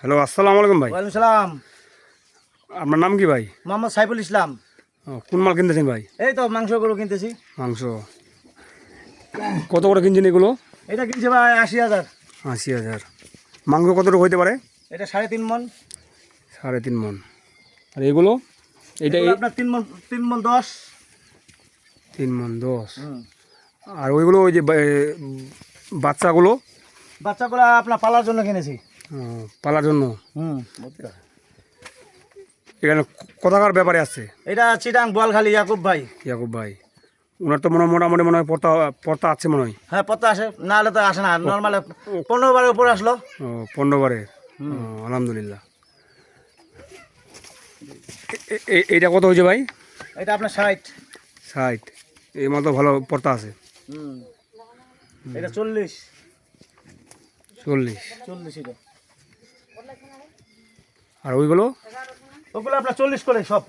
Hello আসসালামু আলাইকুম ভাই। ওয়ালাইকুম সালাম। আপনার নাম কি ভাই? মোহাম্মদ সাইফুল ইসলাম। কোন মাল কিনতেছেন ভাই? এই তো মাংস গরু কিনতেছি। মাংস। কত করে কিনছেন এগুলো? এটা কিনছে ভাই আশি হাজার। আশি হাজার। মাংস কতটুকু হইতে পারে? এটা সাড়ে তিন মন। সাড়ে তিন মন। আর এগুলো? এটা আপনার তিন মন তিন মন দশ। তিন মন দশ। আর ওইগুলো ওই যে বাচ্চাগুলো? বাচ্চাগুলো আপনার পালার জন্য কিনেছি। পালার জন্য? হুম এখানে কোথাকার ব্যাপারে আছে? এটা চিটাং বোয়ালখালী ইয়াকুব ভাই। ইয়াকুব ভাই। ওনার তো মনে হয় মোটামুটি মনে হয় পর্তা পর্তা আছে মনে হয়। হ্যাঁ পত্তা আসে না হলে তো আসে না। নর্মাল পনেরো বারের উপরে আসলো। ও পনেরো বারে আলহামদুলিল্লাহ। এইটা কত হয়েছে ভাই? এটা আপনার ষাট। ষাট। এই মতো ভালো পর্তা আছে। হুম। এটা চল্লিশ। চল্লিশ। চল্লিশ এটা। আর ওইগুলো? ওগুলো আপনার চল্লিশ করে সব।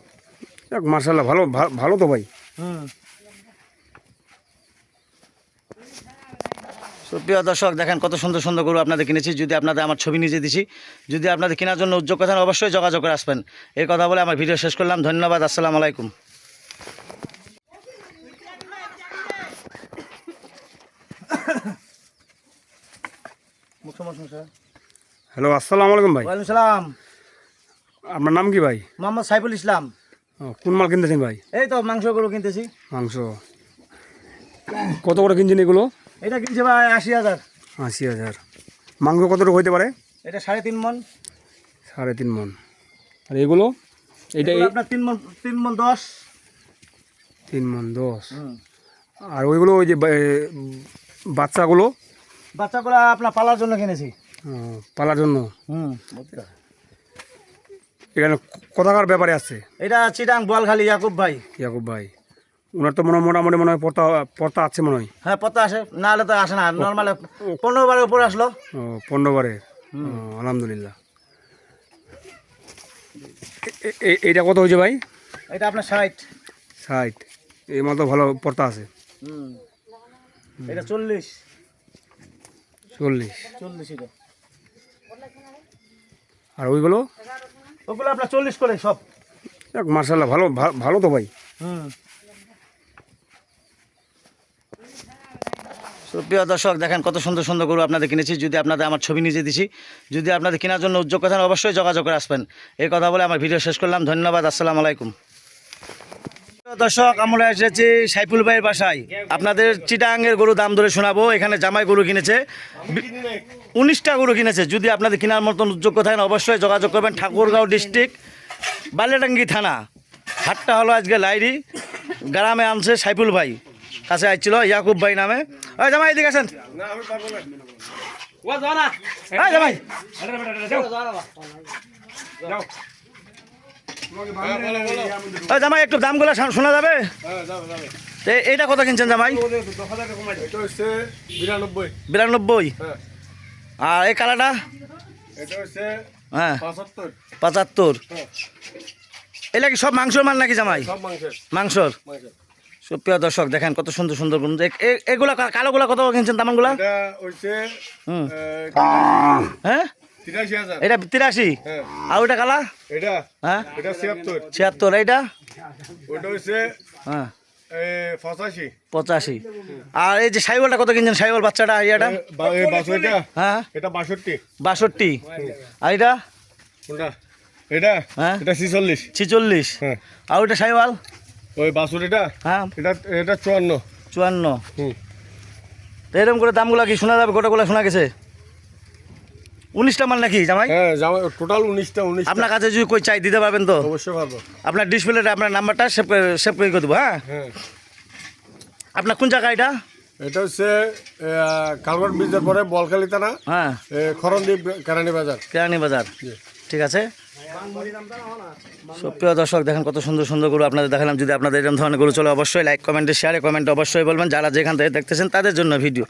যাক মার্শাল্লাহ ভালো ভা- ভালো তো ভাই। হুম। সুপ্রিয় দর্শক দেখেন কত সুন্দর সুন্দর গরু আপনাদের কিনেছি। যদি আপনাদের আমার ছবি নিজে দিছি যদি আপনাদের কেনার জন্য উদ্যোগ কথা অবশ্যই যোগাযোগ করে আসবেন। এই কথা বলে আমার ভিডিও শেষ করলাম। ধন্যবাদ আসসালামু আলাইকুম। হ্যালো আসসালামু আলাইকুম ভাই। ওয়ালাইকুম সালাম। আপনার নাম কি ভাই? মোহাম্মদ সাইফুল ইসলাম। কোন মাল কিনতেছেন ভাই? এই তো মাংস গরু কিনতেছি। মাংস। কত করে কিনছেন এগুলো? এটা কিনছে ভাই আশি হাজার। আশি হাজার। মাংস কতটুকু হইতে পারে? এটা সাড়ে তিন মন। সাড়ে তিন মন। আর এগুলো? এটা আপনার তিন মন তিন মন দশ। তিন মন দশ। আর ওইগুলো ওই যে বাচ্চাগুলো? বাচ্চাগুলো আপনার পালার জন্য কিনেছি। পালার জন্য? হুম। এখানে কোথাকার ব্যাপারে আছে? এটা চিটাং বোয়ালখালী ইয়াকুব ভাই। ইয়াকুব ভাই। ওনার তো মনে মোটামুটি মনে হয় পর্তা পর্তা আছে মনে হয়। হ্যাঁ পত্তা আসে না হলে তো আসে না। নর্মাল পনেরো বারের উপরে আসলো। ও পনেরো বারের ও, আলহামদুলিল্লাহ। এইটা কত হয়েছে ভাই? এটা আপনার ষাট। ষাট। এই মতো ভালো পর্তা আছে। হুম। এটা চল্লিশ। চল্লিশ। চল্লিশ এটা। আর ওইগুলো? ওগুলো আপনার চল্লিশ করে সব। মার্শাল্লাহ ভালো ভালো তো ভাই। হুম। সুপ্রিয় দর্শক দেখেন কত সুন্দর সুন্দর গরু আপনাদের কিনেছি। যদি আপনাদের আমার ছবি নিজে দিছি যদি আপনাদের কেনার জন্য উদ্যোগ কথা অবশ্যই যোগাযোগ করে আসবেন। এই কথা বলে আমার ভিডিও শেষ করলাম। ধন্যবাদ আসসালামু আলাইকুম। প্রিয় দর্শক আমরা এসেছি সাইফুল ভাইয়ের বাসায় আপনাদের চিটাঙ্গের গরু দাম ধরে শোনাবো এখানে জামাই গরু কিনেছে উনিশটা গরু কিনেছে যদি আপনাদের কেনার মতন যোগ্য থাকেন অবশ্যই যোগাযোগ করবেন ঠাকুরগাঁও ডিস্ট্রিক্ট বালিয়াডাঙ্গি থানা হাটটা হলো আজকে লাইরি গ্রামে আনছে সাইফুল ভাই কাছে আসছিল ইয়াকুব ভাই নামে ওই জামাই এদিকে আসেন জামাই একটু দামগুলো শোনা যাবে? তো এইটা কত কিনছেন জামাই? বিরানব্বই। হ্যাঁ। আর এই হচ্ছে হ্যাঁ। পঁচাত্তর। হ্যাঁ। এটা কি সব মাংসর মাল নাকি জামাই? মাংসর। সুপ্রিয় দর্শক দেখেন কত সুন্দর সুন্দর এ- এগুলা কালোগুলা কত কিনছেন? দামানগুলা হ্যাঁ? এটা তিরাশি? হ্যাঁ। আর ওইটা কালা? এটা? হ্যাঁ? এটা ছিয়াত্তর। ছিয়াত্তর এইটা? ওটা হচ্ছে হ্যাঁ। পঁচাশি। পঁচাশি। আর এই যে সাইবলটা কত কিনছেন সাইবল বাচ্চাটা ইয়েটা? হ্যাঁ। এটা বাষট্টি। বাষট্টি। আর এটা? এটা? হ্যাঁ। এটা ছিচল্লিশ। ছিচল্লিশ। হ্যাঁ। আর ওইটা ওই বাষট্টিটা হ্যাঁ। এটা এটা চুয়ান্ন। চুয়ান্ন। হুম। তো এরকম করে দামগুলো কি শোনা যাবে? গোটাগুলো শোনা গেছে? উনিশটা মাল নাকি জামাই? হ্যাঁ টোটাল উনিশটা উনিশ আপনার কাছে যদি কই চাই দিতে পারবেন তো? অবশ্যই পারব আপনার ডিসপ্লেটা আপনার নাম্বারটা সেভ করে সেভ করে দেবো হ্যাঁ? হ্যাঁ। আপনার কোন জায়গা এটা? এটা হচ্ছে কালগড় ব্রিজের পরে বলখালি থানা হ্যাঁ। খরণদ্বীপ কেরানি বাজার কেরানি বাজার জি। ঠিক আছে? সুপ্রিয় দর্শক, দেখেন কত সুন্দর সুন্দর গরু আপনাদের দেখালাম। যদি আপনাদের এরকম ধরনের গরু চলে, অবশ্যই লাইক কমেন্টে শেয়ারে কমেন্টে অবশ্যই বলবেন। যারা যেখান থেকে দেখতেছেন, তাদের জন্য ভিডিও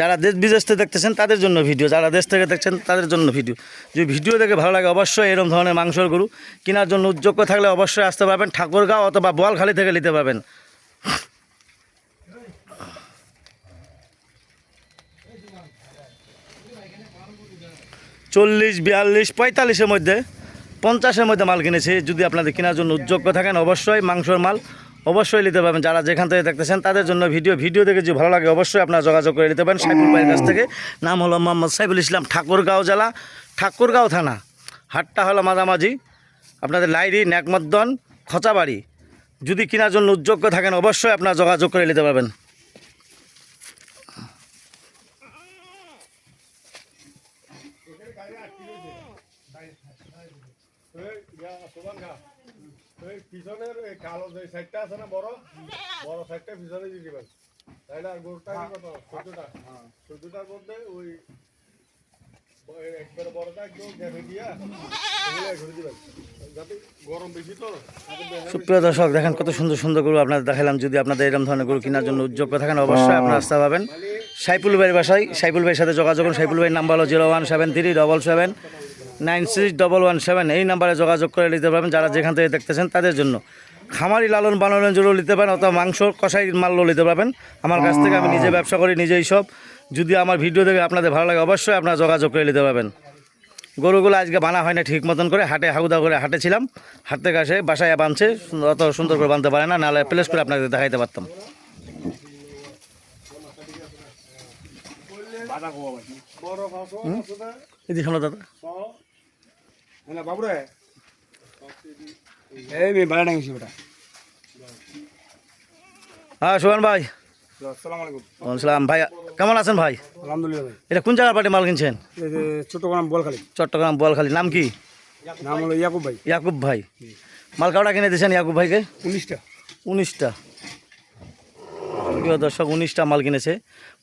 যারা দেশ বিদেশ থেকে দেখতেছেন, তাদের জন্য ভিডিও যারা দেশ থেকে দেখছেন, তাদের জন্য ভিডিও যদি ভিডিও দেখে ভালো লাগে, অবশ্যই এরকম ধরনের মাংসর গরু কেনার জন্য উদ্যোগ্য থাকলে অবশ্যই আসতে পারবেন। ঠাকুরগাঁও অথবা বোয়ালখালী থেকে নিতে পারবেন। চল্লিশ, বিয়াল্লিশ, পঁয়তাল্লিশের মধ্যে, পঞ্চাশের মধ্যে মাল কিনেছি। যদি আপনাদের কেনার জন্য উদ্যোগ্য থাকেন, অবশ্যই মাংসর মাল অবশ্যই নিতে পারবেন। যারা যেখান থেকে দেখতেছেন, তাদের জন্য ভিডিও ভিডিও দেখে যদি ভালো লাগে, অবশ্যই আপনারা যোগাযোগ করে নিতে পারেন। সাইফুল ভাইয়ের কাছ থেকে। নাম হলো মোহাম্মদ সাইফুল ইসলাম, ঠাকুরগাঁও জেলা, ঠাকুরগাঁও থানা। হাটটা হলো মাঝামাঝি। আপনাদের লাইরি, ন্যাকমদ্দন, খচাবাড়ি। যদি কেনার জন্য উদ্যোগ্য থাকেন, অবশ্যই আপনারা যোগাযোগ করে নিতে পারবেন এই, ইয়া, শোভান খা। এই সাইডটা আছে না বড় বড় সাইডটা সুপ্রিয় দর্শক, দেখেন কত সুন্দর সুন্দর গরু আপনাদের দেখালাম। যদি আপনাদের এরকম ধরনের গরু কেনার জন্য উদ্যোগ থাকেন, অবশ্যই আপনারা রাস্তা পাবেন। সাইফুল ভাইয়ের বাসায়, সাইফুল ভাইয়ের সাথে যোগাযোগ করুন। সাইফুল ভাইয়ের নাম্বার হলো zero one seven three double seven nine six double one seven. এই নাম্বারে যোগাযোগ করে নিতে পারবেন, যারা যেখান থেকে দেখতেছেন তাদের জন্য। খামারি লালন পালনের জন্য নিতে পারেন অথবা মাংস কষাই মালও নিতে পারবেন। আমার কাছ থেকে আমি নিজে ব্যবসা করি, নিজেই সব। যদি আমার ভিডিও দেখে আপনাদের ভালো লাগে, অবশ্যই আপনারা যোগাযোগ করে নিতে পারবেন। গরুগুলো আজকে বানা হয় না ঠিক মতন করে, হাটে হাউদা করে হাটে ছিলাম হাট থেকে বাসায় বাঁধছে অত সুন্দর করে বাঁধতে পারে না, নাহলে প্লেস করে আপনাদের দেখাইতে পারতাম। এদিকে শোনো দাদা। সহ হ্যাঁ বাবুরে এই মেয়ে হ্যাঁ সুহান ভাই। আসসালামু ভাই কেমন আছেন ভাই? আলহামদুলিল্লাহ ভাই। এটা কোন জায়গার পার্টি মাল কিনছেন? এই যে ছোট গ্রাম বলখালি চট্টগ্রাম বোয়ালখালী। নাম কি? নাম হলো ইয়াকুব ভাই। ইয়াকুব ভাই। মাল কাউটা কিনে দিয়েছেন ইয়াকুব ভাইকে? উনিশটা। উনিশটা। প্রিয় দর্শক উনিশটা মাল কিনেছে।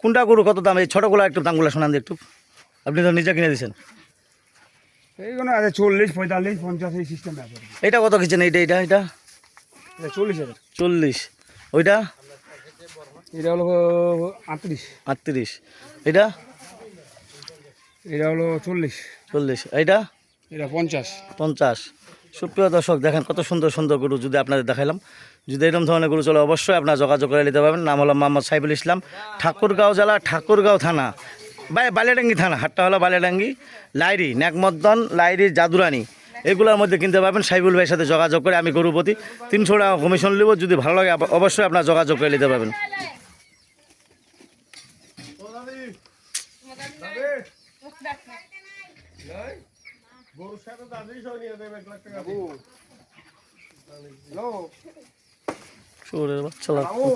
কোনটা গরু কত দাম? এই ছোটোগুলো একটু দামগুলো শোনান একটু। আপনি তো নিজে কিনে দিয়েছেন। এইগুলো আছে চল্লিশ পঁয়তাল্লিশ পঞ্চাশ এই সিস্টেম এটা কত কিনছেন এইটা এটা চল্লিশ হাজার। চল্লিশ। ওইটা? এটা হলো আটত্রিশ। আটত্রিশ। এটা এটা হলো চল্লিশ। চল্লিশ। এইটা? এটা পঞ্চাশ। পঞ্চাশ। সুপ্রিয় দর্শক দেখেন কত সুন্দর সুন্দর গরু যদি আপনাদের দেখাইলাম। যদি এরকম ধরনের গরু চলে অবশ্যই আপনারা যোগাযোগ করে নিতে পারবেন। নাম হলো মোহাম্মদ সাইফুল ইসলাম ঠাকুরগাঁও জেলা ঠাকুরগাঁও থানা। বাই বালিয়াডাঙ্গি থানা হাটটা হলো বালিয়াডাঙ্গি লাইরি ন্যাকমদ্দন লাইরি জাদুরানি। এগুলোর মধ্যে কিনতে পারবেন। সাইফুল ভাইয়ের সাথে যোগাযোগ করে আমি গরু প্রতি তিনশো টাকা কমিশন নেব। যদি ভালো লাগে অবশ্যই আপনারা যোগাযোগ করে নিতে পারবেন। গরুর সাথে দাদি সহ নিয়ে দেবে এক লাখ টাকা। হ্যালো। শুয়োরের বাচ্চা লাগবে।